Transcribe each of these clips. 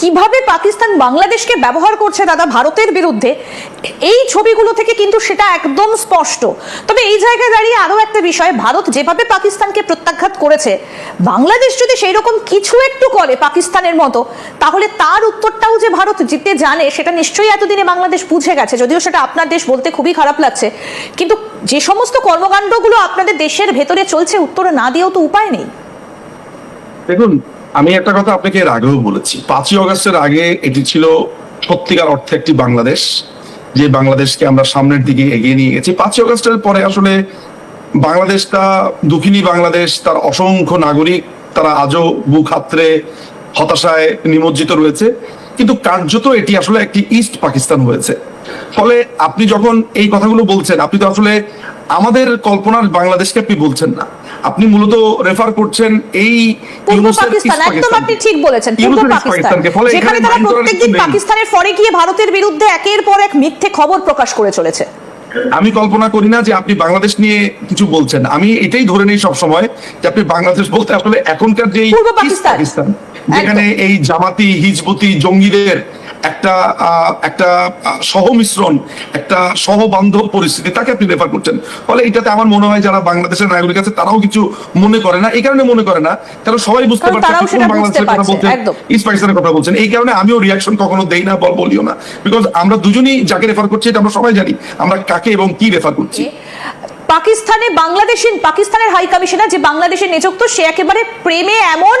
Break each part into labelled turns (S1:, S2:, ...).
S1: কীভাবে পাকিস্তান বাংলাদেশকে ব্যবহার করছে দাদা ভারতের বিরুদ্ধে? এই ছবিগুলো থেকে কিন্তু সেটা একদম স্পষ্ট। তবে এই জায়গায় দাঁড়িয়ে আরও একটা বিষয়, ভারত যেভাবে পাকিস্তানকে প্রত্যাঘাত করেছে, বাংলাদেশ যদি সেই রকম কিছু একটু করে পাকিস্তানের মতো, তাহলে তার উত্তরটাও যে ভারত জিতে জানে, সেটা নিশ্চয়ই এতদিনে বাংলাদেশ বুঝে গেছে। যদিও সেটা আপনার দেশ বলতে খুবই খারাপ লাগছে। কিন্তু যে সমস্ত কর্মকাণ্ডগুলো আপনাদের দেশের ভেতরে চলছে, উত্তর না দিয়েও তো উপায় নেই।
S2: দেখুন আমি একটা কথা আপনাকে এর আগেও বলেছি। পাঁচই অগস্টের আগে এটি ছিল সত্যিকার অর্থে একটি বাংলাদেশ, যে বাংলাদেশকে আমরা সামনের দিকে এগিয়ে নিয়ে গেছি। পাঁচই অগস্টের পরে আসলে বাংলাদেশটা দুঃখিনী বাংলাদেশ, তার অসংখ্য নাগরিক, তারা আজও বুক হাতরে হতাশায় নিমজ্জিত রয়েছে। কিন্তু কার্যত এটি আসলে একটি ইস্ট পাকিস্তান হয়েছে। ফলে আপনি যখন এই কথাগুলো বলছেন, আপনি তো আসলে আমাদের কল্পনার বাংলাদেশকে আপনি বলছেন না। আপনি মূলত রেফার করছেন এই
S1: আপনি ঠিক বলেছেন যেখানে তারা প্রত্যেকদিন পাকিস্তানের ফরে গিয়ে ভারতের বিরুদ্ধে একের পর এক মিথ্যে খবর প্রকাশ করে চলেছে।
S2: আমি কল্পনা করি না যে আপনি বাংলাদেশ নিয়ে কিছু বলছেন। আমি এটাই ধরে নেই সব সময় যে আপনি বাংলাদেশ বলতে আসলে এখনকার যে।
S1: পাকিস্তান।
S2: যেখানে এই জামাতি হিজবুতি জঙ্গিদের একটা একটা সহমিশ্রণ একটা সহবান্ধব পরিস্থিতি তাকে আপনি রেফার করছেন। ফলে এটাতে আমার মনে হয় যারা বাংলাদেশের নাগরিক আছে তারাও কিছু মনে করে না। এই কারণে মনে করে না কারণ সবাই বুঝতে পারছে বাংলাদেশের কথা বলছেন। ইস্ট পাকিস্তানের কথা বলছেন। এই কারণে আমিও রিয়াকশন কখনো দেই না বল বলিও না। বিকজ আমরা দুজনই যাকে রেফার করছি এটা আমরা সবাই জানি আমরা কাকে এবং কি রেফার করছি।
S1: পাকিস্তানে বাংলাদেশি পাকিস্তানের হাই কমিশনার যে বাংলাদেশে নিযুক্ত সে একেবারে প্রেমে এমন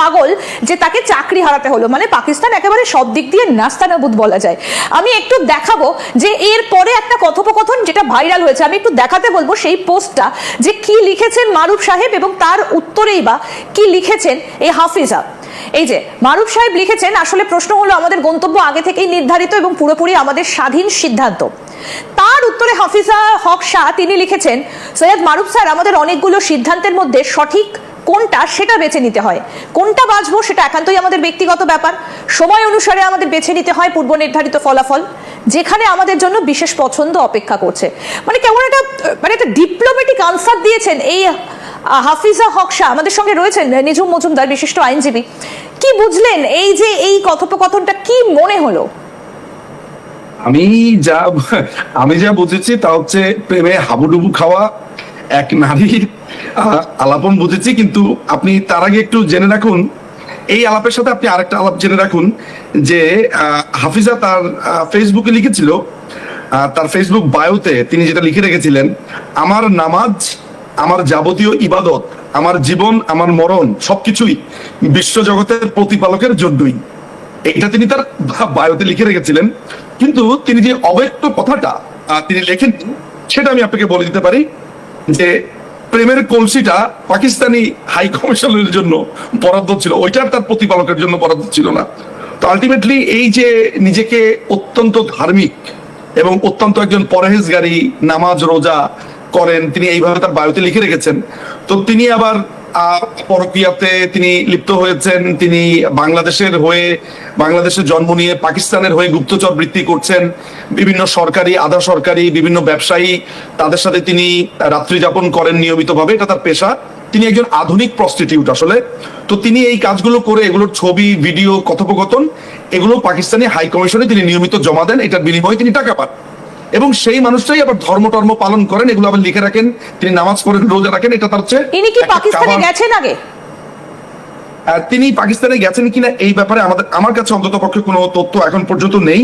S1: পাগল যে তাকে চাকরি হারাতে হলো। মানে পাকিস্তান একেবারে সব দিক দিয়ে নাস্তানাবুদ বলা যায়। আমি একটু দেখাবো যে এর পরে একটা কথোপকথন যেটা ভাইরাল হয়েছে। আমি একটু দেখাতে বলব সেই পোস্টটা যে কি লিখেছেন মারুফ সাহেব এবং তার উত্তরেই বা কি লিখেছেন এই হাফিজা। এই যে, মারুফ সাহেব লিখেছেন, আসলে প্রশ্ন হলো আমাদের গন্তব্য আগে থেকেই নির্ধারিত এবং পুরোপুরি আমাদের স্বাধীন সিদ্ধান্ত। তার উত্তরে হাফিজা হক শাহ তিনি লিখেছেন, সৈয়দ মারুফ স্যার, আমাদের অনেকগুলো সিদ্ধান্তের মধ্যে সঠিক কোনটা সেটা বেছে নিতে হয়। কোনটা বাঁচবো সেটা একান্তই আমাদের ব্যক্তিগত ব্যাপার। সময় অনুসারে আমাদের বেছে নিতে হয় পূর্ব নির্ধারিত ফলাফল, যেখানে আমাদের জন্য বিশেষ পছন্দ অপেক্ষা করছে। মানে কেমন একটা মানে একটা ডিপ্লোম্যাটিক আনসার দিয়েছেন এই হাফিজা হকশা আমাদের সঙ্গে রয়েছেন নিজুম মজুমদার, বিশিষ্ট আইনজীবী। কি বুঝলেন এই যে এই কথোপকথনটা কি মনে হলো?
S2: আমি যা আমি যা বুঝেছি তা হচ্ছে প্রেমে হাবুডুবু খাওয়া এক নারীর আলাপন বুঝেছি, কিন্তু আপনি তার আগে একটু জেনে রাখুন। এই আলাপের সাথে আপনি আরেকটা আলাপ জেনে রাখুন, যে হাফিজা তার ফেসবুকে লিখেছিল তার ফেসবুক বায়োতে তিনি যেটা লিখে রেখেছিলেন, আমার নামাজ, আমার যাবতীয় ইবাদত, আমার জীবন, আমার মরণ, সবকিছুই বিশ্বজগতের প্রতিপালকের জন্যই। এটা তিনি তার বায়োতে লিখে রেখেছিলেন, কিন্তু তিনি যে অব্যক্ত কথাটা তিনি লেখেন সেটা আমি আপনাকে বলে দিতে পারি। যে প্রেমের কলসিটা পাকিস্তানি হাই কমিশনের জন্য বরাদ্দ ছিল ওইটার তার প্রতিপালকের জন্য বরাদ্দ ছিল না। তো আলটিমেটলি এই যে নিজেকে অত্যন্ত ধার্মিক এবং অত্যন্ত একজন পরহেজগারী, নামাজ, রোজা করেন, তিনি এইভাবে তার বায়ুতে লিখে রেখেছেন, তো তিনি আবার পরকীয়াতে তিনি লিপ্ত হয়েছেন। তিনি বাংলাদেশের হয়ে, বাংলাদেশের জন্ম নিয়ে পাকিস্তানের হয়ে গুপ্তচর বৃত্তি করছেন। বিভিন্ন সরকারি, আধা সরকারি, বিভিন্ন ব্যবসায়ী তাদের সাথে তিনি রাত্রি যাপন করেন নিয়মিতভাবে। এটা তার পেশা। তিনি একজন আধুনিক প্রস্টিটিউট আসলে। তো তিনি এই কাজগুলো করে এগুলোর ছবি ভিডিও কথোপকথন, এগুলো পাকিস্তানি হাই কমিশনে তিনি নিয়মিত জমা দেন। এটার বিনিময়ে তিনি টাকা পান। এবং সেই মানুষটাই আবার ধর্ম টর্ম পালন করেন এগুলো আবার লিখে রাখেন তিনি নামাজ পড়েন রোজা রাখেন এটা তার হচ্ছে
S1: ইনি কি পাকিস্তানে গেছেন আগে?
S2: তিনি পাকিস্তানে গেছেন কিনা এই ব্যাপারে আমাদের আমার কাছে অন্তত পক্ষে কোনো তথ্য এখন পর্যন্ত নেই।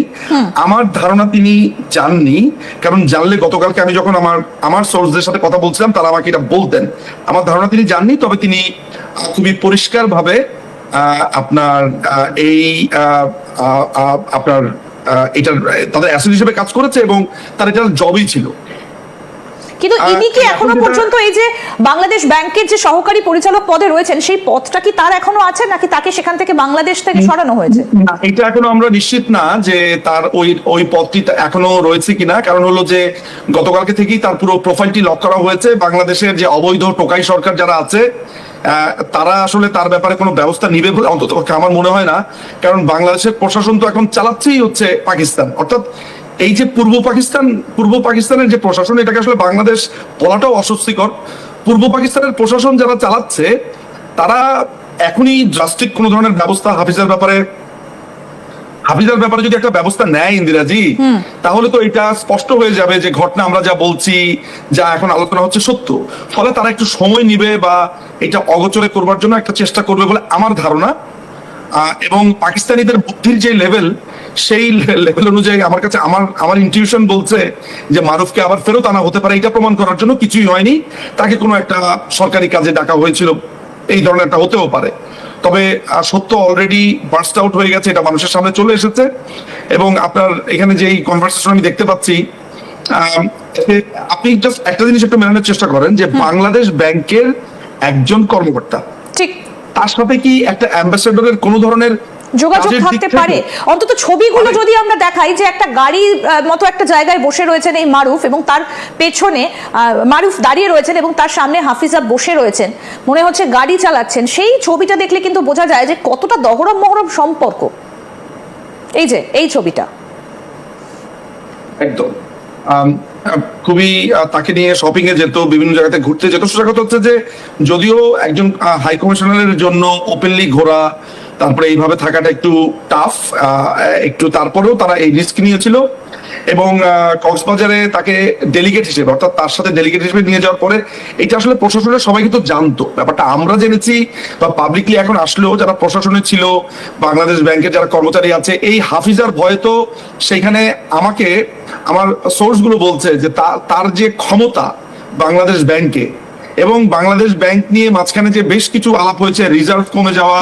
S2: আমার ধারণা তিনি জাননি কারণ জানলে গতকালকে আমি যখন আমার আমার সোর্সদের সাথে কথা বলছিলাম তারা আমাকে এটা বলতেন। আমার ধারণা তিনি জাননি তবে তিনি খুবই পরিষ্কার ভাবে আপনার এই আপনার এটার তাদের অ্যাসিড হিসেবে কাজ করেছে এবং তার এটার জবই ছিল।
S1: কিন্তু ইনি কি
S2: এখনও
S1: পর্যন্ত এই যে বাংলাদেশ ব্যাংকের যে সহকারী পরিচালক পদে রয়েছেন সেই পদটা কি তার এখনও আছে নাকি তাকে সেখান থেকে বাংলাদেশ থেকে সরানো হয়েছে?
S2: না এটা এখনও আমরা নিশ্চিত না যে তার ওই ওই পদটি এখনও রয়েছে কিনা। কারণ হলো যে গতকালকে থেকেই তার পুরো প্রোফাইলটি লক করা হয়েছে। বাংলাদেশের যে অবৈধ টোকাই সরকার যারা আছে তারা আসলে তার ব্যাপারে কোনো ব্যবস্থা নিবে বলে অন্তত আমার মনে হয় না। কারণ বাংলাদেশের প্রশাসন তো এখন চালাচ্ছেই হচ্ছে পাকিস্তান। অর্থাৎ এই যে পূর্ব পাকিস্তান, পূর্ব পাকিস্তানের যে প্রশাসন, এটাকে আসলে বাংলাদেশ বলাটাও অস্বস্তিকর। পূর্ব পাকিস্তানের প্রশাসন যারা চালাচ্ছে, তারা এখনই ড্রাস্টিক কোনো ধরনের ব্যবস্থা হাফিজের ব্যাপারে হাফিজার ব্যাপারে যদি একটা ব্যবস্থা নেয় ইন্দিরাজি তাহলে তো এটা স্পষ্ট হয়ে যাবে যে ঘটনা আমরা যা বলছি যা এখন আলোচনা হচ্ছে সত্য। ফলে তারা একটু সময় নিবে বা এটা অগোচরে করবার জন্য একটা চেষ্টা করবে বলে আমার ধারণা। এবং পাকিস্তানিদের বুদ্ধির যে লেভেল সেই লেভেল অনুযায়ী আমার কাছে আমার আমার ইনটিউশন বলছে যে মারুফকে আবার ফেরত আনা হতে পারে এটা প্রমাণ করার জন্য কিছুই হয়নি। তাকে কোনো একটা সরকারি কাজে ডাকা হয়েছিল এই ধরনের একটা হতেও পারে। তবে সত্য অলরেডি বার্স্ট আউট হয়ে গেছে এটা মানুষের সামনে চলে এসেছে। এবং আপনার এখানে যে কনভার্সেশন আমি দেখতে পাচ্ছি আপনি জাস্ট একটা জিনিস একটু মেলানোর চেষ্টা করেন যে বাংলাদেশ ব্যাংকের একজন কর্মকর্তা
S1: ঠিক।
S2: তার সাথে কি একটা অ্যাম্বাসেডরের কোনো ধরনের
S1: যোগাযোগ থাকতে পারে। অন্তত ছবিগুলো যদি আমরা দেখাই যে একটা গাড়ির মতো একটা জায়গায় বসে রয়েছেন এই মারুফ এবং তার পেছনে মারুফ দাঁড়িয়ে রয়েছেন এবং তার সামনে হাফিজা বসে রয়েছেন। মনে হচ্ছে গাড়ি চালাচ্ছেন। সেই ছবিটা দেখলে কিন্তু বোঝা যায় যে কতটা দহরম মহরম সম্পর্ক। এই যে এই ছবিটা।
S2: একদম। খুবই তাকে নিয়ে শপিং এ যেত বিভিন্ন জায়গাতে ঘুরতে যেত। সেটা কথা হচ্ছে যে যদিও একজন হাই কমিশনারের জন্য ওপেনলি ঘোরা তারপরে এইভাবে থাকাটা একটু টাফ একটু তারপরেও তারা এই রিস্ক নিয়েছিল এবং কক্সবাজারে তাকে ডেলিগেট হিসেবে, অর্থাৎ তার সাথে ডেলিগেট হিসেবে নিয়ে যাওয়ার পরে এটা আসলে প্রশাসনের সবাই কিন্তু জানতো। ব্যাপারটা আমরা জেনেছি বা পাবলিকলি এখন আসলেও যারা প্রশাসনে ছিল, বাংলাদেশ ব্যাংকের যারা কর্মচারী আছে, এই হাফিজার ভয়ে তো সেখানে আমাকে, আমার সোর্সগুলো বলছে যে তার যে ক্ষমতা বাংলাদেশ ব্যাংকে এবং বাংলাদেশ ব্যাংক নিয়ে মাঝখানে যে বেশ কিছু আলাপ হয়েছে রিজার্ভ কমে যাওয়া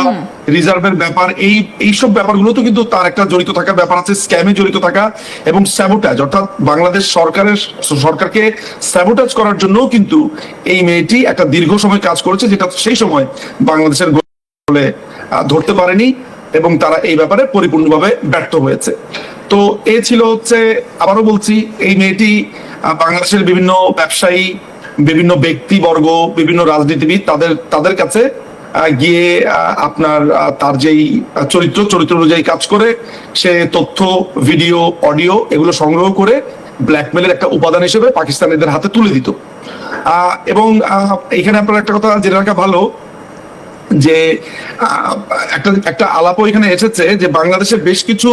S2: রিজার্ভের ব্যাপার এই এইসব ব্যাপারগুলো তো কিন্তু তার একটা জড়িত থাকার ব্যাপার আছে স্ক্যামে জড়িত থাকা এবং স্যাবোটাজ অর্থাৎ বাংলাদেশ সরকারের সরকারকে স্যাবোটাজ করার জন্য কিন্তু এই মেয়েটি একটা দীর্ঘ সময় কাজ করেছে যেটা সেই সময় বাংলাদেশের বলে ধরতে পারেনি এবং তারা এই ব্যাপারে পরিপূর্ণভাবে ব্যর্থ হয়েছে। তো এ ছিল হচ্ছে আবারও বলছি এই মেয়েটি বাংলাদেশের বিভিন্ন ব্যবসায়ী বিভিন্ন ব্যক্তিবর্গ, বিভিন্ন রাজনীতিবিদ তাদের তাদের কাছে গিয়ে আপনার তার যেই চরিত্র চরিত্র অনুযায়ী কাজ করে, সে তথ্য, ভিডিও, অডিও এগুলো সংগ্রহ করে ব্ল্যাকমেলের একটা উপাদান হিসেবে পাকিস্তানিদের হাতে তুলে দিত। এবং এখানে আপনার একটা কথা জেনে রাখা ভালো, যে একটা একটা আলাপও এখানে এসেছে যে বাংলাদেশে বেশ কিছু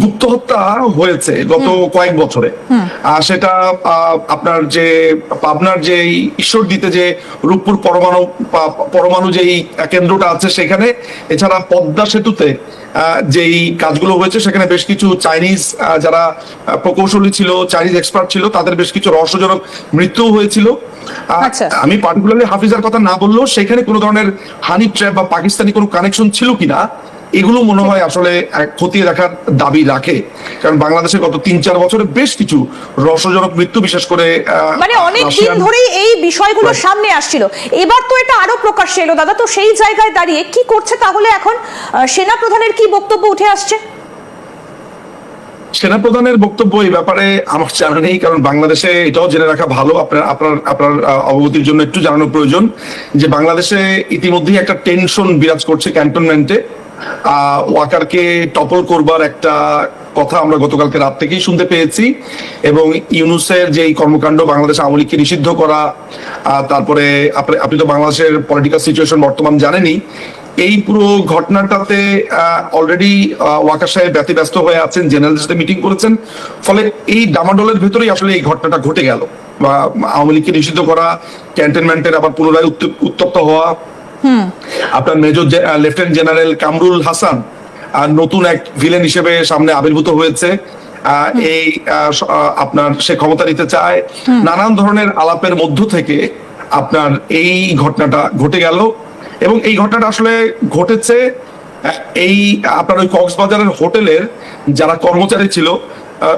S2: গুপ্ত হত্যা হয়েছে গত কয়েক বছরে। আর সেটা আপনার যে পাবনার যে ঈশ্বর দিতে যে রূপপুর পরমাণু পরমাণু যেই কেন্দ্রটা আছে সেখানে এছাড়া পদ্মা সেতুতে যেই কাজগুলো হয়েছে সেখানে বেশ কিছু চাইনিজ যারা প্রকৌশলী ছিল চাইনিজ এক্সপার্ট ছিল তাদের বেশ কিছু রহস্যজনক মৃত্যু হয়েছিল।
S1: আচ্ছা।
S2: আমি পার্টিকুলারলি হাফিজার কথা না বললেও সেখানে কোনো ধরনের হানি ট্র্যাপ বা পাকিস্তানি কোনো কানেকশন ছিল কিনা এগুলো মনে হয় আসলে খতিয়ে দেখার দাবি রাখে। কারণ বাংলাদেশে গত তিন চার বছরে বেশ কিছু রসজনক মৃত্যু বিশেষ করে
S1: মানে অনেক দিন ধরেই এই বিষয়গুলো সামনে আসছিল। এবার তো এটা আরও প্রকাশ্যে এলো। দাদা তো সেই জায়গায় দাঁড়িয়ে কি করছে তাহলে এখন সেনা প্রধানের কি বক্তব্য উঠে আসছে?
S2: সেনাপ্রধানের বক্তব্য এই ব্যাপারে আমার জানা নেই, কারণ বাংলাদেশে এটাও জেনে রাখা ভালো। আপনার আপনার আপনার অবগতির জন্য একটু জানানো প্রয়োজন যে বাংলাদেশে ইতিমধ্যেই একটা টেনশন বিরাজ করছে ক্যান্টনমেন্টে। ওয়াকারকে টপল করবার একটা কথা আমরা গতকালকে রাত থেকেই শুনতে পেয়েছি এবং ইউনুসের যে কর্মকাণ্ড বাংলাদেশ আওয়ামী লীগকে নিষিদ্ধ করা তারপরে আপনি তো বাংলাদেশের পলিটিক্যাল সিচুয়েশন বর্তমান জানেনই এই পুরো ঘটনাটাতে অলরেডি ওয়াকার সাহেব ব্যতিব্যস্ত হয়ে আছেন জেনারেল সাথে মিটিং করেছেন। ফলে এই ডামাডোলের ভেতরেই আসলে এই ঘটনাটা ঘটে গেল। বা আওয়ামী লীগকে নিষিদ্ধ করা ক্যান্টনমেন্টের আবার পুনরায় উত্তপ্ত হওয়া। আপনার major lieutenant general Kamrul Hasan আর নতুন এক ভিলেন হিসেবে সামনে আবির্ভূত হয়েছে। আহ, এই আপনার সে ক্ষমতা নিতে চায়। নানান ধরনের আলাপের মধ্য থেকে আপনার এই ঘটনাটা ঘটে গেল। এবং এই ঘটনাটা আসলে ঘটেছে এই আপনার ওই কক্সবাজারের হোটেলের যারা কর্মচারী ছিল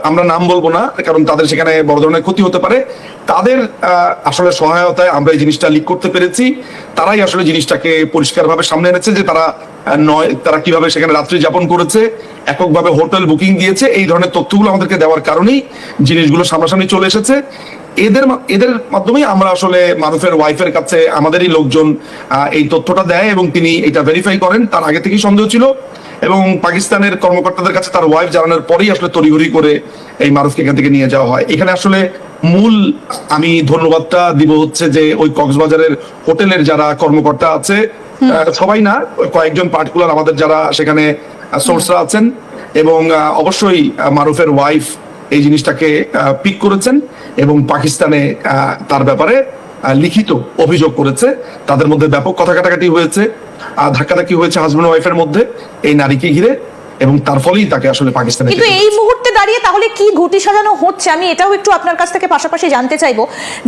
S2: আমরা নাম বলব না, কারণ তাদের সেখানে বড় ধরনের ক্ষতি হতে পারে। তাদের আসলে সহায়তায় আমরা এই জিনিসটা লিক করতে পেরেছি। তারাই আসলে জিনিসটাকে পরিষ্কারভাবে সামনে এনেছে যে তারা নয়, তারা কীভাবে সেখানে রাত্রি যাপন করেছে, এককভাবে হোটেল বুকিং দিয়েছে, এই ধরনের তথ্যগুলো আমাদেরকে দেওয়ার কারণেই জিনিসগুলো সামনাসামনি চলে এসেছে। এদের এদের মাধ্যমেই আমরা আসলে মারুফের ওয়াইফের কাছে আমাদেরই লোকজন এই তথ্যটা দেয় এবং তিনি এটা ভেরিফাই করেন। তার আগে থেকেই সন্দেহ ছিল এবং পাকিস্তানের কর্মকর্তাদের কাছে তার ওয়াইফ জানানোর পরেই আসলে তড়িঘড়ি করে এই মারুফকে এখান থেকে নিয়ে যাওয়া হয়। এখানে আসলে মূল আমি ধন্যবাদটা দিব হচ্ছে যে ওই কক্সবাজারের হোটেলের যারা কর্মকর্তা আছে সবাই না কয়েকজন পার্টিকুলার আমাদের যারা সেখানে সোর্সরা আছেন এবং অবশ্যই মারুফের ওয়াইফ এই জিনিসটাকে পিক করেছেন। এবং পাকিস্তানে তার ব্যাপারে লিখিত অভিযোগ করেছে। তাদের মধ্যে ব্যাপক কথা কাটাকাটি হয়েছে। আর ধাক্কাধাক্কি হয়েছে হাজব্যান্ড ওয়াইফের মধ্যে। এই নারীকে ঘিরে এবং তার ফলেই তাকে আসলে পাকিস্তানে
S1: কিন্তু এই মুহূর্তে দাঁড়িয়ে তাহলে কি ঘুটি সাজানো হচ্ছে? আমি এটাও একটু আপনার কাছ থেকে পাশাপাশি জানতে চাইব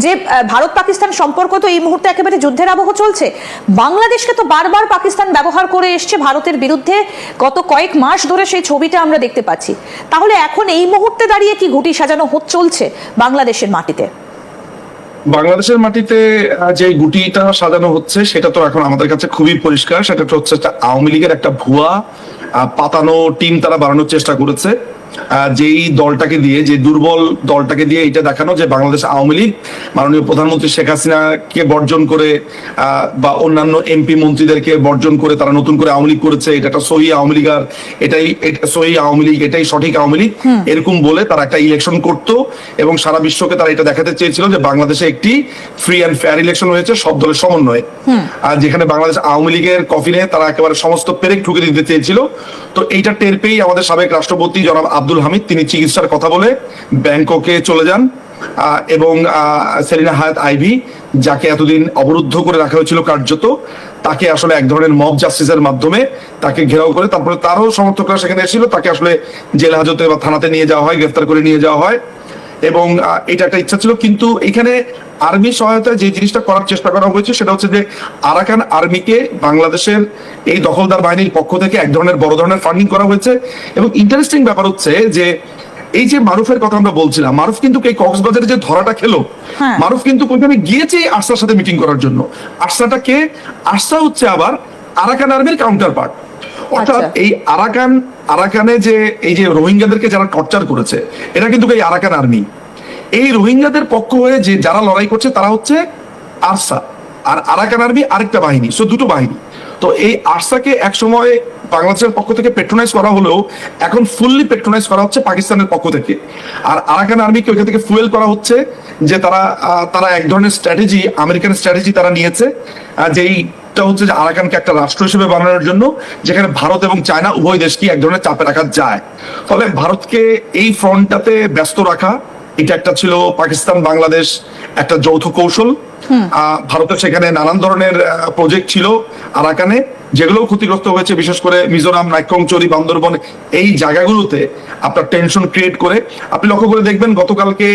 S1: যে ভারত পাকিস্তান সম্পর্ক তো এই মুহূর্তে একেবারে যুদ্ধের আবহ চলছে। বাংলাদেশকে তো বারবার পাকিস্তান ব্যবহার করে এসছে ভারতের বিরুদ্ধে। গত কয়েক মাস ধরে সেই ছবিটা আমরা দেখতে পাচ্ছি। তাহলে এখন এই মুহূর্তে দাঁড়িয়ে কি ঘুটি সাজানো হচ্ছে চলছে বাংলাদেশের মাটিতে?
S2: বাংলাদেশের মাটিতে যে গুটিটা সাজানো হচ্ছে সেটা তো এখন আমাদের কাছে খুবই পরিষ্কার। সেটা হচ্ছে একটা আওয়ামী লীগের একটা ভুয়া পাতানো টিম তারা বানানোর চেষ্টা করেছে। যেই দলটাকে দিয়ে যে দুর্বল দলটাকে দিয়ে এটা দেখানো যে বাংলাদেশ আওয়ামী লীগ মাননীয় প্রধানমন্ত্রী শেখ হাসিনাকে বর্জন করে বা অন্যান্য এমপি মন্ত্রীদেরকে বর্জন করে তারা নতুন করে আওয়ামী লীগ করেছে এটা একটা সহি আওয়ামী লীগ আর এটাই এটা সহি আওয়ামী লীগ এটাই সঠিক আওয়ামী লীগ। এরকম বলে তারা একটা ইলেকশন করতো এবং সারা বিশ্বকে তারা এটা দেখাতে চেয়েছিল যে বাংলাদেশে একটি ফ্রি অ্যান্ড ফেয়ার ইলেকশন হয়েছে সব দলের সমন্বয়ে। আর যেখানে বাংলাদেশ আওয়ামী লীগের কফিনে তারা একেবারে সমস্ত পেরেক ঠুকে দিতে চেয়েছিল তো এইটা টের পেয়েই আমাদের সাবেক রাষ্ট্রপতি জনাব আব্দুল হামিদ, তিনি চিকিৎসার কথা বলে ব্যাংককে চলে যান এবং সেলিনা হায়াত আইভি, যাকে এতদিন অবরুদ্ধ করে রাখা হয়েছিল কার্যত, তাকে আসলে এক ধরনের মব জাস্টিসের মাধ্যমে তাকে ঘেরাও করে, তারপরে তারও সমর্থকরা সেখানে এসেছিল, তাকে আসলে জেল হাজতে বা থানাতে নিয়ে যাওয়া হয়, গ্রেফতার করে নিয়ে যাওয়া হয়। এবং এটা একটা ইচ্ছা ছিল কিন্তু এখানে আর্মি সহায়তায় যে জিনিসটা করার চেষ্টা করা হয়েছে সেটা হচ্ছে যে আরাকান আর্মিকে বাংলাদেশের এই দখলদার বাহিনীর পক্ষ থেকে এক ধরনের বড় ধরনের ফান্ডিং করা হয়েছে। এবং ইন্টারেস্টিং ব্যাপার হচ্ছে যে এই যে মারুফের কথা আমরা বলছিলাম মারুফ কিন্তু এই কক্সবাজারে যে ধরাটা খেলো
S1: হ্যাঁ।
S2: মারুফ কিন্তু কোনখানে গিয়েছে আরসার সাথে মিটিং করার জন্য। আরসাটা কে? আরসা হচ্ছে আবার আরাকান আর্মির কাউন্টার পার্ট অর্থাৎ
S1: আচ্ছা।
S2: এই আরাকান আরাকানে যে এই যে রোহিঙ্গাদেরকে যারা টর্চার করেছে এটা কিন্তু এই আরাকান আর্মি এই রোহিঙ্গাদের পক্ষ হয়ে যে যারা লড়াই করছে তারা হচ্ছে আরসা। আর আরাকান আর্মি আরেকটা বাহিনী সো দুটো বাহিনী। তো এই আরসাকে একসময় বাংলাদেশের পক্ষ থেকে পেট্রোনাইজ করা হলেও এখন ফুললি পেট্রোনাইজ করা হচ্ছে পাকিস্তানের পক্ষ থেকে। আর আরাকান আর্মিকে ওইখান থেকে ফুয়েল করা হচ্ছে যে তারা তারা এক ধরনের স্ট্র্যাটেজি আমেরিকান স্ট্র্যাটেজি তারা নিয়েছে যেই টা হচ্ছে যে আরাকানকে একটা রাষ্ট্র হিসেবে বানানোর জন্য যেখানে ভারত এবং চায়না উভয় দেশকে এক ধরনের চাপে রাখা যায়। ফলে ভারতকে এই ফ্রন্টটাতে ব্যস্ত রাখা এটা একটা ছিল পাকিস্তান বাংলাদেশ একটা যৌথ কৌশল। ভারতের সেখানে নানান ধরনের প্রজেক্ট ছিল আরাকানে যেগুলো ক্ষতিগ্রস্ত হয়েছে বিশেষ করে মিজোরাম নাইকংচরি বান্দরবন এই জায়গাগুলোতে আপনার টেনশন ক্রিয়েট করে। আপনি লক্ষ্য করে দেখবেন গতকালকে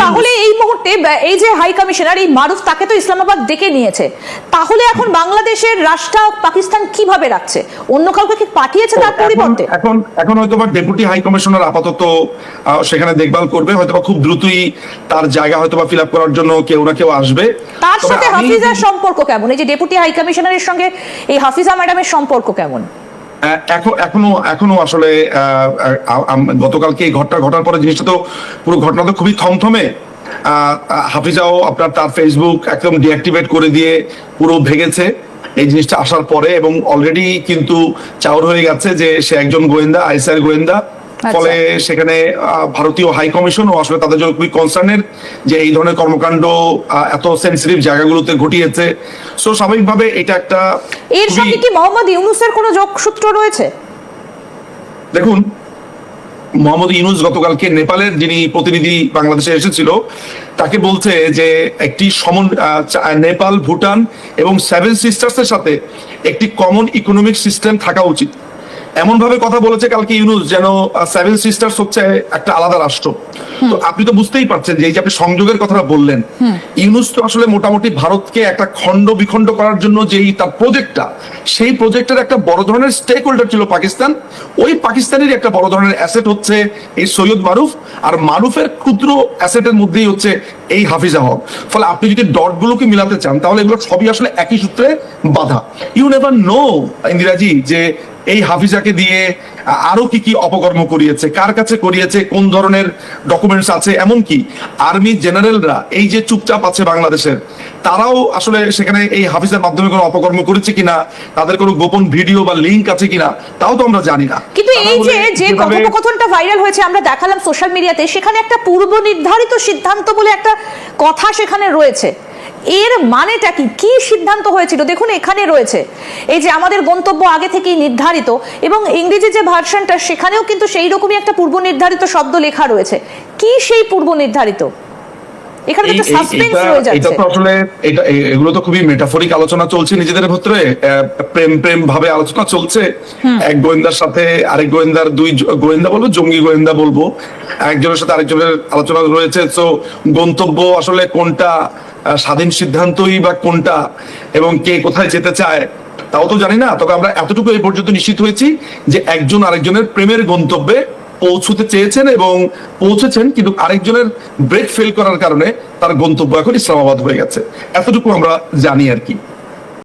S1: তাহলে এই মুহূর্তে এই যে হাই কমিশনার এই মারুফ তাকে তো ইসলামাবাদ ডেকে নিয়েছে। তাহলে এখন বাংলাদেশের রাষ্ট্র পাকিস্তান কীভাবে রাখছে? অন্য কাউকে কি পাঠিয়েছে তার পরিবর্তে?
S2: এখন এখন হয়তো বা ডেপুটি হাই কমিশনার আপাতত সেখানে দেখভাল করবে। হয়তো বা খুব দ্রুতই তার জায়গা হয়তো বা ফিল আপ করার জন্য কেউ না কেউ আসবে।
S1: তার সাথে হাফিজার সম্পর্ক কেমন? এই যে ডেপুটি হাই কমিশনারের সঙ্গে এই হাফিজা ম্যাডামের সম্পর্ক কেমন?
S2: এখন, এখনও আসলে গতকালকে এই ঘটনা ঘটার পরে জিনিসটা তো পুরো ঘটনা তো খুবই থমথমে। হাফিজাও আপনার তার ফেসবুক একদম ডিঅ্যাক্টিভেট করে দিয়ে পুরো ভেঙেছে। এই জিনিসটা আসার পরে এবং অলরেডি কিন্তু চাউর হয়ে গেছে যে সে একজন গোয়েন্দা আইসার গোয়েন্দা। ফলে সেখানে ভারতীয় হাই কমিশনও আসলে তাদের জন্য খুবই কনসার্নের যে এই ধরনের কর্মকাণ্ড এত সেন্সিটিভ জায়গাগুলোতে ঘটিয়েছে। সো স্বাভাবিকভাবে এটা একটা
S1: এর সঙ্গে কি মোহাম্মদ ইউনুসের কোনো যোগসূত্র রয়েছে?
S2: দেখুন মোহাম্মদ ইউনুস গতকালকে নেপালের যিনি প্রতিনিধি বাংলাদেশে এসেছিল তাকে বলছে যে একটি সমন নেপাল ভুটান এবং সেভেন সিস্টার্সের সাথে একটি কমন ইকোনমিক সিস্টেম থাকা উচিত। এমন ভাবে কথা বলেছে কালকে ইউনুস যেন সেভেন সিস্টার্স হচ্ছে একটা আলাদা রাষ্ট্র। তো আপনি তো বুঝতেই পারছেন যে এই যে আপনি সংযোগের কথাটা বললেন ইউনুস তো আসলে মোটামুটি ভারতকে একটা খণ্ড বিখণ্ড করার জন্য যেই তার প্রজেক্টটা সেই প্রজেক্টের একটা বড় ধরনের স্টেক হোল্ডার ছিল পাকিস্তান। ওই পাকিস্তানের একটা বড় ধরনের অ্যাসেট হচ্ছে এই সৈয়দ মারুফ আর মারুফের ক্ষুদ্র অ্যাসেটের মধ্যেই হচ্ছে এই হাফিজা হক। ফলে আপনি যদি ডটগুলোকে মিলাতে চান তাহলে এগুলো সবই আসলে একই সূত্রে বাধা। ইউ নেভার নো ইন্দিরাজি যে এই হাফিজাকে দিয়ে আরও কি কি অপকর্ম করিয়েছে? কার কাছে করিয়েছে? কোন ধরনের ডকুমেন্টস আছে? এমন কি আর্মি জেনারেলরা এই যে চুপচাপ আছে বাংলাদেশের তারাও আসলে সেখানে এই হাফিজের মাধ্যমে কোনো অপকর্ম করেছে কিনা? তাদের কোনো গোপন ভিডিও বা লিংক আছে কিনা? তাও তো আমরা জানি না।
S1: কিন্তু এই যে যে কথোপকথনটা ভাইরাল হয়েছে আমরা দেখালাম সোশ্যাল মিডিয়াতে সেখানে একটা পূর্ব নির্ধারিত সিদ্ধান্ত বলে একটা কথা সেখানে রয়েছে। এর মানেটা কি? কি সিদ্ধান্ত হয়েছিল? দেখুন এখানে রয়েছে। এই যে আমাদের গন্তব্য আগে থেকেই নির্ধারিত এবং ইংরেজি যে ভার্সনটা সেখানেও কিন্তু সেই রকমই একটা পূর্ব নির্ধারিত শব্দ লেখা রয়েছে। কি সেই পূর্ব নির্ধারিত? এখানে তো
S2: এই-
S1: একটা
S2: এই-
S1: সাসপেন্স
S2: এটা-
S1: রয়ে
S2: এটা তো আসলে এটা এগুলো তো খুবই মেটাফরিক আলোচনা চলছে নিজেদের ভিতরে। প্রেম প্রেম ভাবে আলোচনা চলছে। এক গোয়েন্দার সাথে আরেক গোয়েন্দার দুই গোয়েন্দা বলব জঙ্গি গোয়েন্দা বলব। একজনের সাথে আরেকজনের আলোচনা রয়েছে। তো গন্তব্য আসলে কোনটা? স্বাধীন সিদ্ধান্তই বা কোনটা এবং কে কোথায় যেতে চায়, তাও তো জানি না। তবে আমরা এতটুকু এই পর্যন্ত নিশ্চিত হয়েছি যে একজন আরেকজনের প্রেমের গন্তব্যে পৌঁছতে চেয়েছেন এবং পৌঁছেছেন, কিন্তু আরেকজনের ব্রেক ফেল করার কারণে তার গন্তব্য এখন ইসলামাবাদ হয়ে গেছে। এতটুকু আমরা জানি আর কি।